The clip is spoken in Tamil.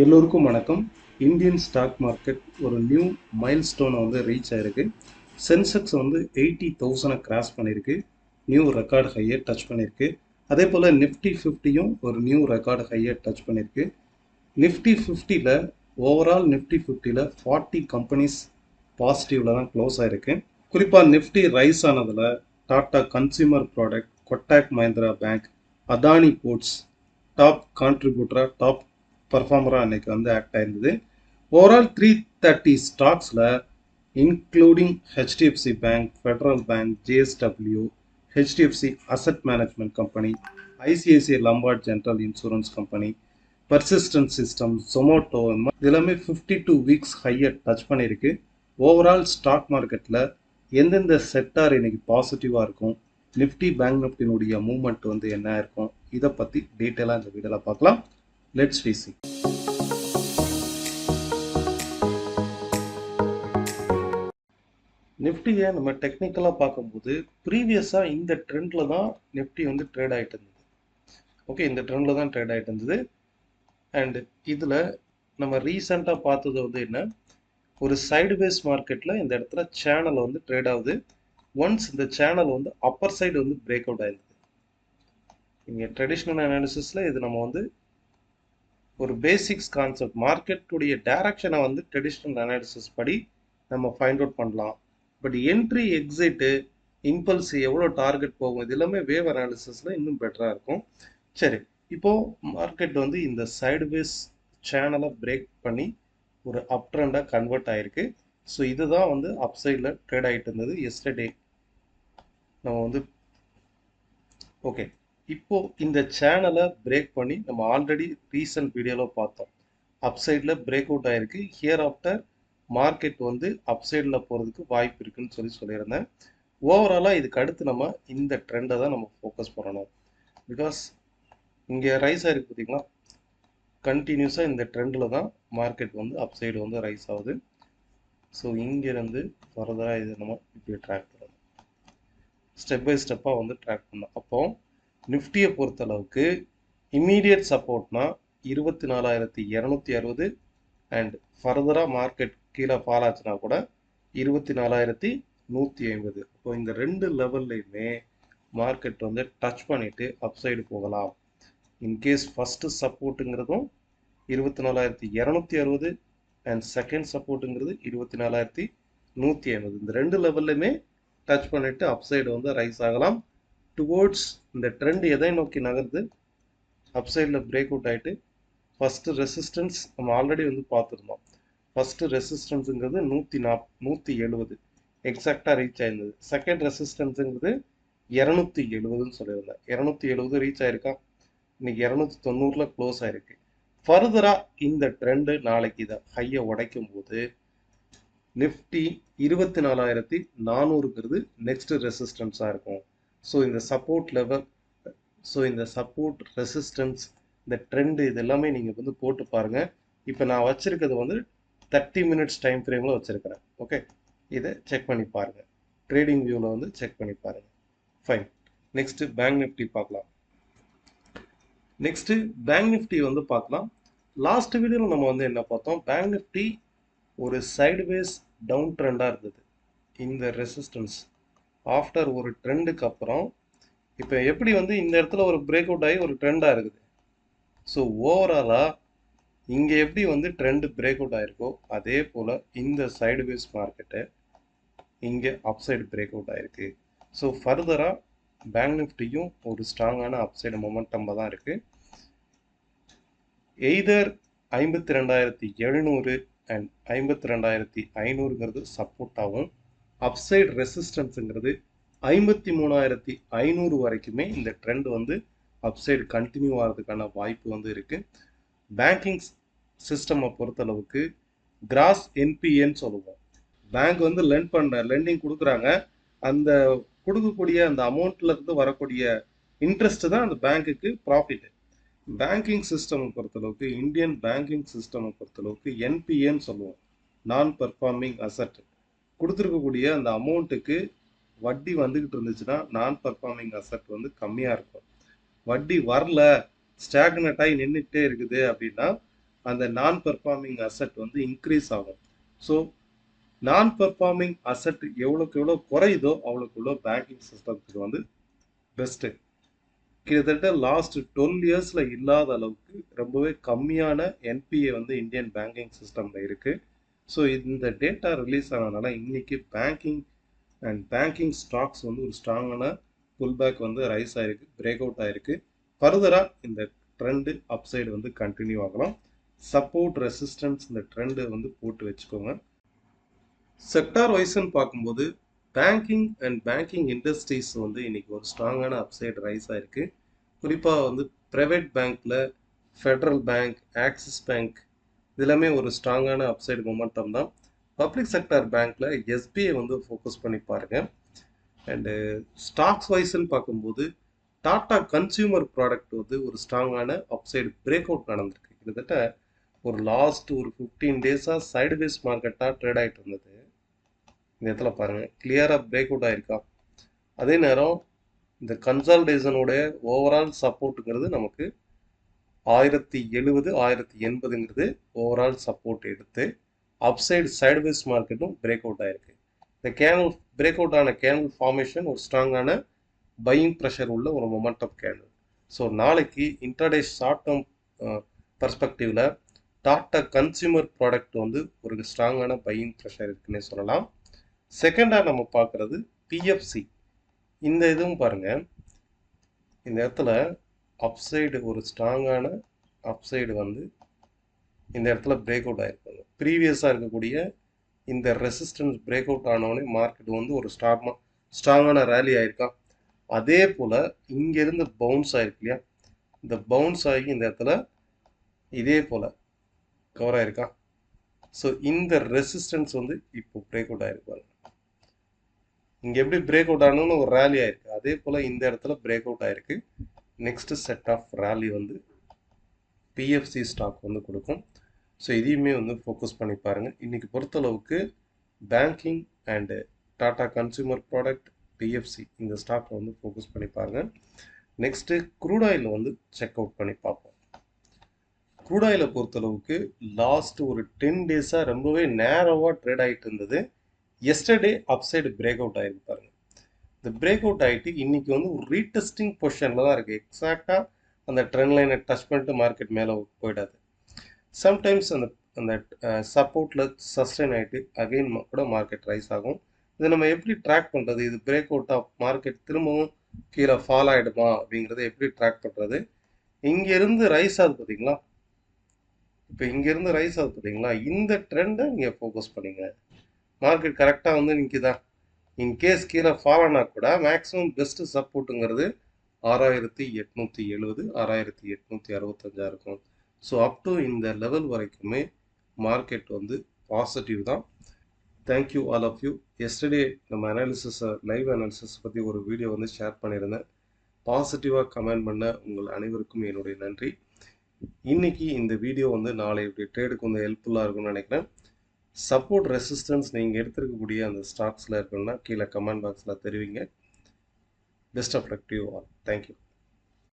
எல்லோருக்கும் வணக்கம். இந்தியன் ஸ்டாக் மார்க்கெட் ஒரு நியூ மைல் ஸ்டோனை வந்து ரீச் ஆயிருக்கு. சென்செக்ஸ் வந்து எயிட்டி தௌசண்டை கிராஸ் பண்ணியிருக்கு நியூ ரெக்கார்டு ஹையை டச் பண்ணியிருக்கு அதே போல் நிஃப்டி ஃபிஃப்டியும் ஒரு நியூ ரெக்கார்டு ஹையை டச் பண்ணியிருக்கு நிஃப்டி ஃபிஃப்டியில் ஓவரால் நிஃப்டி ஃபிஃப்டியில் ஃபார்ட்டி கம்பெனிஸ் பாசிட்டிவில் தான் க்ளோஸ் ஆயிருக்கு. குறிப்பாக Nifty rise ஆனதில் Tata consumer product Kotak Mahindra bank Adani ports top கான்ட்ரிபியூட்டராக top பர்ஃபார்மராக அன்னைக்கு வந்து ஆக்ட் ஆயிருந்தது. Overall three thirty ஸ்டாக்ஸில் including HDFC bank Federal Bank GSW HDFC asset management company ICICI Lombard general insurance company Persistent system Zomato இந்த மாதிரி எல்லாமே ஃபிஃப்டி டூ வீக்ஸ் ஹையை டச் பண்ணியிருக்கு. ஓவரால் ஸ்டாக் மார்க்கெட்டில் எந்தெந்த செக்டார் இன்னைக்கு பாசிட்டிவாக இருக்கும் நிஃப்டி பேங்க் நிஃப்டினுடைய மூவ்மெண்ட் வந்து என்ன இருக்கும் இதை பற்றி டீட்டெயிலாக இந்த வீடியோவில் பார்க்கலாம். லெட்ஸ் விசி நிஃப்டியை நம்ம டெக்னிக்கலாக பார்க்கும்போது ப்ரீவியஸாக இந்த ட்ரெண்டில் தான் நிஃப்டி வந்து ட்ரேட் ஆகிட்டு இருந்தது. ஓகே இந்த ட்ரெண்டில் தான் ட்ரேட் ஆகிட்டு இருந்தது. அண்ட் இதில் நம்ம ரீசெண்டாக பார்த்தது வந்து என்ன? ஒரு சைடுவேஸ் மார்க்கெட்டில் இந்த இடத்துல சேனல் வந்து ட்ரேட் ஆகுது. ஒன்ஸ் இந்த சேனல் வந்து அப்பர் சைடு வந்து பிரேக் அவுட் ஆயிருந்தது. இங்கே ட்ரெடிஷ்னல் அனாலிசிஸில் இது நம்ம வந்து ஒரு பேசிக்ஸ் கான்செப்ட் மார்க்கெட்டுடைய டைரக்ஷனை வந்து ட்ரெடிஷ்னல் அனாலிசிஸ் படி நம்ம ஃபைண்ட் அவுட் பண்ணலாம். பட் என்ட்ரி எக்ஸிட்டு இம்பல்ஸ் எவ்வளோ டார்கெட் போகும் இது எல்லாமே வேவ் அனாலிசிஸில் இன்னும் பெட்டராக இருக்கும். சரி இப்போது மார்க்கெட் வந்து இந்த சைடுவேஸ் சேனலை பிரேக் பண்ணி ஒரு அப் ட்ரெண்டாக கன்வெர்ட் ஆகிருக்கு ஸோ இதுதான் வந்து அப் சைடில் ட்ரேட் ஆகிட்டு இருந்தது எஸ்டர்டே நம்ம வந்து ஓகே இப்போ இந்த சேனலை பிரேக் பண்ணி நம்ம ஆல்ரெடி ரீசன்ட் வீடியோவில் பார்த்தோம். அப் சைடில் பிரேக் அவுட் ஆயிருக்கு. ஹியர் ஆஃப்டர் மார்க்கெட் வந்து அப் சைடில் போகிறதுக்கு வாய்ப்பு இருக்குன்னு சொல்லி சொல்லியிருந்தேன். ஓவராலாக இதுக்கு அடுத்து நம்ம இந்த ட்ரெண்டை தான் நம்ம ஃபோக்கஸ் பண்ணணும். பிகாஸ் இங்கே ரைஸ் ஆகிருக்கு பார்த்தீங்களா? கண்டினியூஸாக இந்த ட்ரெண்டில் தான் மார்க்கெட் வந்து அப் சைடு வந்து ரைஸ் ஆகுது. ஸோ இங்கேருந்து ஃபர்தராக இது நம்ம இப்படி ட்ராக் பண்ணணும். ஸ்டெப் பை ஸ்டெப்பாக வந்து ட்ராக் பண்ணோம் அப்போது நிஃப்டியை பொறுத்தளவுக்கு இம்மீடியட் சப்போர்ட்னா இருபத்தி நாலாயிரத்தி இரநூத்தி அறுபது அண்ட் ஃபர்தராக மார்க்கெட் கீழே ஃபால் ஆச்சுன்னா கூட இருபத்தி நாலாயிரத்தி நூற்றி ஐம்பது. இப்போ இந்த ரெண்டு லெவல்லையுமே மார்க்கெட் வந்து டச் பண்ணிவிட்டு அப்சைடு போகலாம். இன்கேஸ் ஃபஸ்ட்டு சப்போர்ட்டுங்கிறதும் இருபத்தி நாலாயிரத்தி இரநூத்தி அறுபது அண்ட் செகண்ட் சப்போர்ட்டுங்கிறது இருபத்தி நாலாயிரத்தி நூற்றி ஐம்பது. இந்த ரெண்டு லெவல்லையுமே டச் பண்ணிவிட்டு அப்சைடு வந்து ரைஸ் ஆகலாம். டுவோர்ட்ஸ் இந்த ட்ரெண்ட் எதை நோக்கி நகருது அப்சைடில் பிரேக் அவுட் ஆகிட்டு ஃபஸ்ட்டு ரெசிஸ்டன்ஸ் நம்ம ஆல்ரெடி வந்து பார்த்துருந்தோம். ஃபஸ்ட்டு ரெசிஸ்டன்ஸுங்கிறது நூற்றி நாப் நூற்றி எழுபது எக்ஸாக்டாக ரீச் ஆயிருந்தது. செகண்ட் ரெசிஸ்டன்ஸுங்கிறது இரநூத்தி எழுபதுன்னு சொல்லியிருந்தேன் இரநூத்தி எழுபது ரீச் ஆயிருக்கா? இன்னைக்கு இரநூத்தி தொண்ணூறில் க்ளோஸ் ஆயிருக்கு. ஃபர்தராக இந்த ட்ரெண்டு நாளைக்கு இதை ஹையை உடைக்கும் போது நிஃப்டி இருபத்தி நாலாயிரத்தி நானூறுங்கிறது நெக்ஸ்ட் ரெசிஸ்டன்ஸாக இருக்கும். ஸோ இந்த சப்போர்ட் லெவல் ஸோ இந்த சப்போர்ட் ரெசிஸ்டன்ஸ் இந்த ட்ரெண்டு இது எல்லாமே நீங்கள் வந்து போட்டு பாருங்கள் இப்போ நான் வச்சுருக்கிறது வந்து தேர்ட்டி மினிட்ஸ் டைம் ஃப்ரேமில் வச்சுருக்கிறேன். ஓகே இதை செக் பண்ணி பாருங்கள் ட்ரேடிங் வியூவில் வந்து செக் பண்ணி பாருங்கள் ஃபைன் நெக்ஸ்ட்டு பேங்க் நிஃப்டி பார்க்கலாம். நெக்ஸ்ட்டு பேங்க் நிஃப்டி வந்து பார்க்கலாம். லாஸ்ட் வீடியோவில் நம்ம வந்து என்ன பார்த்தோம்? பேங்க் நிஃப்டி ஒரு சைடுவேஸ் டவுன் ட்ரெண்டாக இருந்தது. இந்த ரெசிஸ்டன்ஸ் ஆஃப்டர் ஒரு ட்ரெண்டுக்கு அப்புறம் இப்போ எப்படி வந்து இந்த இடத்துல ஒரு பிரேக் அவுட் ஆகி ஒரு ட்ரெண்டாக இருக்குது? ஸோ ஓவராலாக இங்கே எப்படி வந்து ட்ரெண்டு பிரேக் அவுட் ஆகிருக்கோ அதே போல் இந்த சைடு பேஸ் மார்க்கெட்டை இங்கே அப்சைடு பிரேக் அவுட் ஆகிருக்கு ஸோ ஃபர்தராக பேங்க் நிஃப்டியும் ஒரு ஸ்ட்ராங்கான அப்சைடு மொமெண்டமில் தான் இருக்குது எய்தர் ஐம்பத்தி ரெண்டாயிரத்தி எழுநூறு அண்ட் ஐம்பத்தி ரெண்டாயிரத்தி ஐநூறுங்கிறது சப்போர்ட்டாகவும் அப்சைடு ரெசிஸ்டன்ஸுங்கிறது ஐம்பத்தி மூணாயிரத்தி ஐநூறு வரைக்குமே இந்த ட்ரெண்ட் வந்து அப்சைடு கண்டினியூ ஆகிறதுக்கான வாய்ப்பு வந்து இருக்குது பேங்கிங் சிஸ்டமை பொறுத்தளவுக்கு கிராஸ் என்பிஏன்னு சொல்லுவோம். பேங்க் வந்து லெண்ட் பண்ண லெண்டிங் கொடுக்குறாங்க. அந்த கொடுக்கக்கூடிய அந்த அமௌண்ட்ல இருந்து வரக்கூடிய இன்ட்ரெஸ்ட் தான் அந்த பேங்க்குக்கு ப்ராஃபிட் பேங்கிங் சிஸ்டம் பொறுத்தளவுக்கு இந்தியன் பேங்கிங் சிஸ்டம் பொறுத்தளவுக்கு என்பிஏன்னு சொல்லுவோம். நான் பர்ஃபார்மிங் அசட் கொடுத்துருக்கக்கூடிய அந்த அமௌண்ட்டுக்கு வட்டி வந்துக்கிட்டு இருந்துச்சுன்னா நான் பர்ஃபார்மிங் அசட் வந்து கம்மியாக இருக்கும். வட்டி வரல ஸ்டாக்னட் ஆகி நின்றுட்டே இருக்குது அப்படின்னா அந்த நான் பர்ஃபார்மிங் அசெட் வந்து இன்க்ரீஸ் ஆகும். ஸோ நான் பர்ஃபார்மிங் அசெட் எவ்வளோக்கு எவ்வளோ குறையுதோ அவ்வளோக்கு எவ்வளோ பேங்கிங் சிஸ்டத்துக்கு வந்து பெஸ்ட்டு கிட்டத்தட்ட லாஸ்ட் டுவெல் இயர்ஸில் இல்லாத அளவுக்கு ரொம்பவே கம்மியான என்பிஏ வந்து இந்தியன் பேங்கிங் சிஸ்டமில் இருக்குது ஸோ இந்த டேட்டா ரிலீஸ் ஆனதுனால இன்னைக்கு பேங்கிங் அண்ட் பேங்கிங் ஸ்டாக்ஸ் வந்து ஒரு ஸ்ட்ராங்கான புல் பேக் வந்து ரைஸ் ஆயிருக்கு பிரேக் அவுட் ஆயிருக்கு ஃபர்தராக இந்த ட்ரெண்டு அப்சைடு வந்து கண்டினியூ ஆகலாம். சப்போர்ட் ரெசிஸ்டன்ஸ் இந்த ட்ரெண்டு வந்து போட்டு வச்சுக்கோங்க. செக்டார் வைஸ்ன்னு பார்க்கும்போது பேங்கிங் அண்ட் பேங்கிங் இண்டஸ்ட்ரீஸ் வந்து இன்னைக்கு ஒரு ஸ்ட்ராங்கான அப்சைடு ரைஸ் ஆயிருக்கு. குறிப்பாக வந்து ப்ரைவேட் பேங்க்கில் ஃபெட்ரல் பேங்க் ஆக்சிஸ் பேங்க் இதெல்லாமே ஒரு ஸ்ட்ராங்கான அப்சைடு மொமெண்டம் தான். பப்ளிக் செக்டார் பேங்க்கில் எஸ்பிஐ வந்து ஃபோக்கஸ் பண்ணி பாருங்க. அண்டு ஸ்டாக்ஸ் வைஸ்ன்னு பார்க்கும்போது டாட்டா கன்சியூமர் ப்ராடக்ட் வந்து ஒரு ஸ்ட்ராங்கான அப்சைடு பிரேக் அவுட் நடந்திருக்கு. கிட்டத்தட்ட ஒரு லாஸ்ட் ஒரு ஃபிஃப்டீன் டேஸாக சைடு பேஸ் மார்க்கெட்டாக ட்ரேட் ஆகிட்டு இருந்தது. இந்த இடத்துல பாருங்கள் கிளியராக பிரேக் அவுட் ஆகிருக்கா அதே நேரம் இந்த கன்சால்டேஷனோட ஓவரால் சப்போர்ட்டுங்கிறது நமக்கு ஆயிரத்தி எழுபது ஆயிரத்தி எண்பதுங்கிறது ஓவரால் சப்போர்ட் எடுத்து அப்சைடு சைடுவேஸ் மார்க்கெட்டும் பிரேக் அவுட் ஆயிருக்கு. இந்த கேனல் பிரேக் அவுட் ஆன கேனல் ஃபார்மேஷன் ஒரு ஸ்ட்ராங்கான பையிங் ப்ரெஷர் உள்ள ஒரு மொமெண்டம் கேனல் ஸோ நாளைக்கு intraday short term பர்ஸ்பெக்டிவில் Tata consumer product வந்து ஒரு ஸ்ட்ராங்கான பையிங் ப்ரெஷர் இருக்குன்னே சொல்லலாம். செகண்டாக நம்ம பார்க்குறது பிஎஃப்சி இந்த இதுவும் பாருங்கள் இந்த இடத்துல அப்சைடு ஒரு ஸ்ட்ராங்கான அப்சைடு வந்து இந்த இடத்துல பிரேக் அவுட் ஆயிருப்பாங்க ப்ரீவியஸாக இருக்கக்கூடிய இந்த ரெசிஸ்டன்ஸ் பிரேக் அவுட் ஆனவொடனே மார்க்கெட் வந்து ஒரு ஸ்ட்ராங்மா ஸ்ட்ராங்கான ரேலி ஆகிருக்கான் அதே போல் இங்கேருந்து பவுன்ஸ் ஆகிருக்கு இல்லையா? இந்த பவுன்ஸ் ஆகி இந்த இடத்துல இதே போல் கவர் ஆகிருக்கான் ஸோ இந்த ரெசிஸ்டன்ஸ் வந்து இப்போ பிரேக் அவுட் ஆகிருப்பாங்க இங்கே எப்படி பிரேக் அவுட் ஆகணும்னு ஒரு ரேலி ஆயிருக்கு? அதே போல் இந்த இடத்துல பிரேக் அவுட் ஆயிருக்கு. நெக்ஸ்ட் செட் ஆஃப் ரேலி வந்து பிஎஃப்சி ஸ்டாக் வந்து கொடுக்கும். ஸோ இதையுமே வந்து ஃபோக்கஸ் பண்ணி பாருங்கள் இன்றைக்கி பொறுத்தளவுக்கு banking and Tata consumer product PFC இந்த ஸ்டாக்கை வந்து ஃபோக்கஸ் பண்ணி பாருங்கள் நெக்ஸ்ட்டு க்ரூட் ஆயில் வந்து செக் அவுட் பண்ணி பார்ப்போம். க்ரூட் ஆயிலை பொறுத்தளவுக்கு லாஸ்ட் ஒரு டென் டேஸாக ரொம்பவே நேரவாக ட்ரேட் ஆகிட்டு இருந்தது. எஸ்டர்டே அப்சைடு பிரேக் அவுட் ஆகிருக்கு இந்த பிரேக் அவுட் ஆகிட்டு இன்னைக்கு வந்து ஒரு ரீடெஸ்டிங் பொசிஷனில் தான் இருக்குது எக்ஸாக்டாக அந்த ட்ரெண்ட் லைனை டச் பண்ணிட்டு மார்க்கெட் மேலே போயிடாது. சம்டைம்ஸ் அந்த அந்த சப்போர்ட்டில் சஸ்டெயின் ஆகிட்டு அகெயின் கூட மார்க்கெட் ரைஸ் ஆகும். இதை நம்ம எப்படி ட்ராக் பண்ணுறது இது பிரேக் அவுட் ஆஃப் மார்க்கெட் திரும்பவும் கீழே ஃபால் ஆகிடுமா அப்படிங்கிறத எப்படி ட்ராக் பண்ணுறது இங்கேருந்து ரைஸ் ஆகுது பார்த்தீங்களா? இப்போ இங்கேருந்து ரைஸ் ஆகுது பார்த்தீங்களா? இந்த ட்ரெண்டை நீங்கள் ஃபோக்கஸ் பண்ணிங்க. மார்க்கெட் கரெக்டாக வந்து நிற்கிதா இன்கேஸ் கீழே ஃபால் ஆனால் கூட மேக்ஸிமம் பெஸ்ட்டு சப்போர்ட்டுங்கிறது ஆறாயிரத்தி எட்நூற்றி எழுபது ஆறாயிரத்தி எட்நூற்றி அறுபத்தஞ்சா இருக்கும். ஸோ அப் டு இந்த லெவல் வரைக்குமே மார்க்கெட் வந்து பாசிட்டிவ் தான். Thank you all of you yesterday நம்ம அனாலிசிஸை லைவ் அனாலிசிஸ் பற்றி ஒரு வீடியோ வந்து ஷேர் பண்ணியிருந்தேன். பாசிட்டிவாக கமெண்ட் பண்ண உங்கள் அனைவருக்கும் என்னுடைய நன்றி. இன்னைக்கு இந்த வீடியோ வந்து நாளை ட்ரேடுக்கு வந்து ஹெல்ப்ஃபுல்லாக இருக்கும்னு நினைக்கிறேன். சப்போர்ட் ரெசிஸ்டன்ஸ் நீங்கள் எடுத்துருக்கக்கூடிய அந்த ஸ்டாக்ஸில் இருக்குன்னா கீழே கமெண்ட் பாக்ஸில் தெரிவிங்க. Best of luck to all thank you